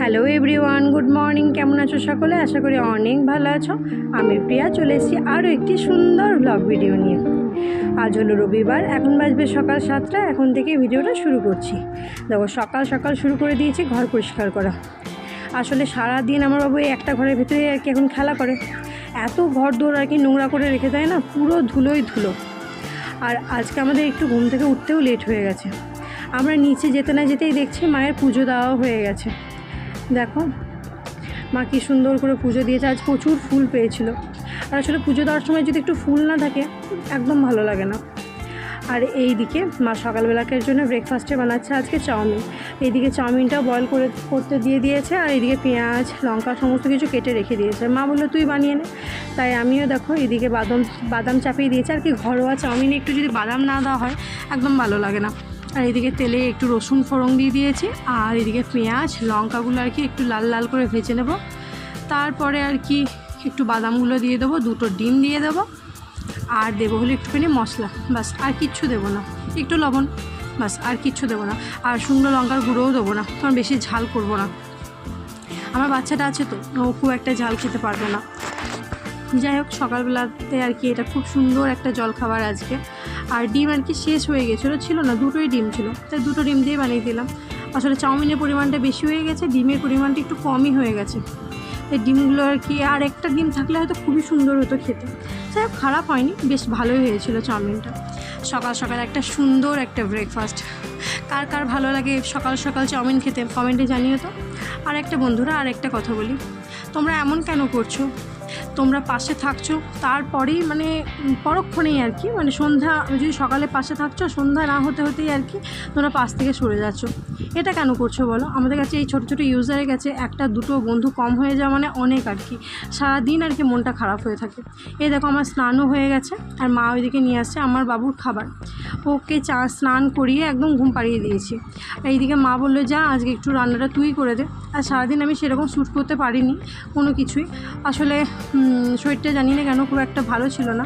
Hello everyone good morning কেমন আছো সকলে? আশা করি অনেক ভালো আছো। আমি প্রিয়া, চলে এসেছি আরও একটি সুন্দর ব্লগ ভিডিও নিয়ে। আজ হলো রবিবার, এখন বাজবে সকাল সাতটা, এখন থেকে ভিডিওটা শুরু করছি। দেখো, সকাল সকাল শুরু করে দিয়েছি, ঘর পরিষ্কার করা। আসলে সারা দিন আমার বাবু একটা ঘরের ভিতরে আর কি এখন খেলা করে। এত ঘর দৌড় আর কি নোংরা করে রেখে দেয় না, পুরো ধুলোই ধুলো। আর আজকে আমাদের একটু ঘুম থেকে উঠতেও লেট হয়ে গেছে। আমরা নিচে যেতে না যেতেই দেখছি মায়ের পুজো দেওয়াও হয়ে গেছে। দেখো, মা কি সুন্দর করে পুজো দিয়েছে, আজ প্রচুর ফুল পেয়েছিল। আর আসলে পুজো দেওয়ার সময় যদি একটু ফুল না থাকে, একদম ভালো লাগে না। আর এই দিকে মা সকালবেলাকের জন্য ব্রেকফাস্টে বানাচ্ছে আজকে চাউমিন। এইদিকে চাউমিনটা বয়েল করে, করতে দিয়ে দিয়েছে, আর এইদিকে পেঁয়াজ, লঙ্কা সমস্ত কিছু কেটে রেখে দিয়েছে। মা বলল, তুই বানিয়ে নে। তাই আমিও দেখো এদিকে বাদাম বাদাম চাপিয়ে দিয়েছে। আর কি ঘরোয়া চাউমিনে একটু যদি বাদাম না দেওয়া হয়, একদম ভালো লাগে না। আর এদিকে তেলে একটু রসুন ফোড়ন দিয়ে দিয়েছি, আর এদিকে পেঁয়াজ, লঙ্কাগুলো আর কি একটু লাল লাল করে ভেজে নেব। তারপরে আর কি একটু বাদামগুলো দিয়ে দেবো, দুটো ডিম দিয়ে দেবো, আর দেবো হলো একটুখানি মশলা বাস আর কিচ্ছু দেবো না। একটু লবণ বাস আর কিচ্ছু দেবো না। আর শুকনো লঙ্কার গুঁড়োও দেবো না, কারণ বেশি ঝাল করব না। আমার বাচ্চাটা আছে তো, ও খুব একটা ঝাল খেতে পারবে না। যাই হোক, সকালবেলাতে আর কি এটা খুব সুন্দর একটা জল খাবার আজকে। আর ডিম আর কি শেষ হয়ে গেছিল, ছিল না, দুটোই ডিম ছিল। তাই দুটো ডিম দিয়ে বানিয়ে দিলাম। আসলে চাউমিনের পরিমাণটা বেশি হয়ে গেছে, ডিমের পরিমাণটা একটু কমই হয়ে গেছে। এই ডিমগুলো আর কি, আর একটা ডিম থাকলে হয়তো খুবই সুন্দর হতো খেতে। যাই হোক, খারাপ হয়নি, বেশ ভালোই হয়েছিল চাউমিনটা। সকাল সকাল একটা সুন্দর একটা ব্রেকফাস্ট কার কার ভালো লাগে সকাল সকাল চাউমিন খেতে, কমেন্টে জানিও তো। আর একটা বন্ধুরা, আর একটা কথা বলি। তোমরা এমন কেন করছ? তোমরা পাশে থাকছো, তারপরেই মানে পরক্ষণেই আর কি মানে সন্ধ্যা যদি সকালে পাশে থাকছো, সন্ধ্যা না হতে হতেই আর কি তোমরা পাশ থেকে সরে যাচ্ছ। এটা কেন করছ বলো? আমাদের কাছে এই ছোটো ছোটো ইউজারের কাছে একটা, দুটো বন্ধু কম হয়ে যাওয়া মানে অনেক আর কি। সারাদিন আর কি মনটা খারাপ হয়ে থাকে। এই দেখো আমার স্নানও হয়ে গেছে, আর মা ওইদিকে নিয়ে আসছে আমার বাবুর খাবার। ওকে চা, স্নান করিয়ে একদম ঘুম পাড়িয়ে দিয়েছি। আর এইদিকে মা বলল, যা, আজকে একটু রান্নাটা তুই করে দে। আর সারাদিন আমি সেরকম শ্যুট করতে পারিনি কোনো কিছুই। আসলে শরীরটা জানি না কেন খুব একটা ভালো ছিল না।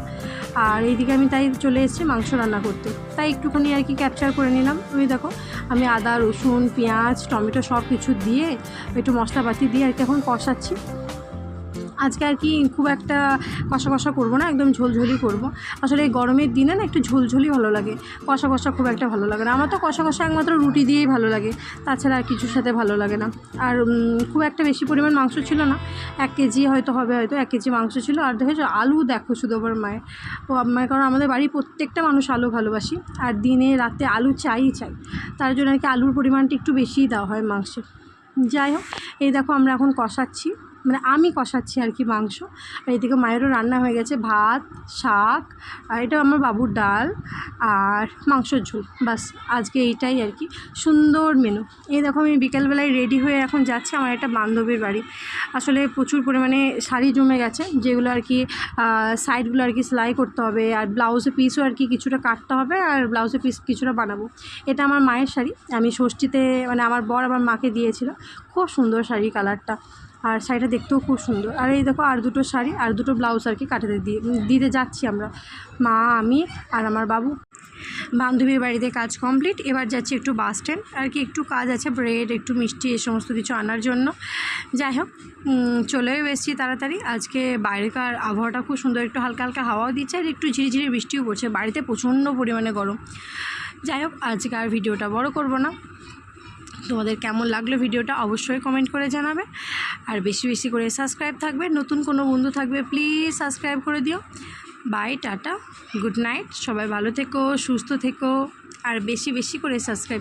আর এইদিকে আমি তাই চলে এসেছি মাংস রান্না করতে। তাই একটুখানি আর কি ক্যাপচার করে নিলাম। তুমি দেখো, আমি আদা, রসুন, পেঁয়াজ, টমেটো সব কিছু দিয়ে একটু মশলাপাতি দিয়ে আর কি এখন কষাচ্ছি। আজকে আর কি খুব একটা কষা কষা করব না, একদম ঝোলঝোলি করব। আসলে এই গরমের দিনে না একটু ঝোলঝোলি ভালো লাগে কষা কষা খুব একটা ভালো লাগে না। আমার তো কষা কষা একমাত্র রুটি দিয়েই ভালো লাগে, তাছাড়া আর কিছুর সাথে ভালো লাগে না। আর খুব একটা বেশি পরিমাণ মাংস ছিল না, এক কেজি হয়তো হবে, হয়তো এক কেজি মাংস ছিল। আর দেখেছ, আলু দেখো শুধু আমার মায়ের। ও আমার কারণ আমাদের বাড়ির প্রত্যেকটা মানুষ আলু ভালোবাসি, আর দিনে রাতে আলু চাই চাই। তার জন্য আর কি আলুর পরিমাণটা একটু বেশিই দেওয়া হয় মাংসে। যাই হোক, এই দেখো আমরা এখন কষাচ্ছি। মানে আমি কষাচ্ছি আর কি মাংস। আর এদিকে মায়েরও রান্না হয়ে গেছে ভাত, শাক, আর এটা আমার বাবুর ডাল আর মাংসর ঝোল। বাস, আজকে এইটাই আর কি। সুন্দর মেনু এই দেখো আমি বিকেলবেলায় রেডি হয়ে এখন যাচ্ছি আমার একটা বান্ধবীর বাড়ি। আসলে প্রচুর পরিমাণে শাড়ি জমে গেছে, যেগুলো আর কি সাইডগুলো আর কি সেলাই করতে হবে, আর ব্লাউজে পিসও আর কি কিছুটা কাটতে হবে, আর ব্লাউজে পিস কিছুটা বানাবো। এটা আমার মায়ের শাড়ি। আমি ষষ্ঠীতে মানে আমার বর আমার মাকে দিয়েছিল। খুব সুন্দর শাড়ি কালারটা আর শাড়িটা দেখতেও খুব সুন্দর। আর এই দেখো, আর দুটো শাড়ি, আর দুটো ব্লাউজ আর কি কাটাতে দিয়ে দিতে যাচ্ছি আমরা। মা, আমি আর আমার বাবু। বান্ধবীর বাড়িতে কাজ কমপ্লিট এবার যাচ্ছি একটু বাস স্ট্যান্ড আর কি একটু কাজ আছে ব্রেড একটু মিষ্টি এ সমস্ত কিছু আনার জন্য। যাই হোক চলেও এসেছি তাড়াতাড়ি। আজকে বাইরেকার আবহাওয়াটা খুব সুন্দর, একটু হালকা হালকা হাওয়াও দিচ্ছে, আর একটু ঝিরিঝিরি বৃষ্টিও পড়ছে। বাড়িতে প্রচণ্ড পরিমাণে গরম। যাই হোক, আজকে আর ভিডিওটা বড় করব না। তোমাদের কেমন লাগল ভিডিওটা অবশ্যই কমেন্ট করে জানাবে। আর বেশি বেশি করে সাবস্ক্রাইব থাকবে, নতুন কোনো বন্ধু থাকবে প্লিজ সাবস্ক্রাইব করে দিও। বাই টাটা গুড নাইট সবাই ভালো থেকো, সুস্থ থেকো, আর বেশি বেশি করে সাবস্ক্রাইব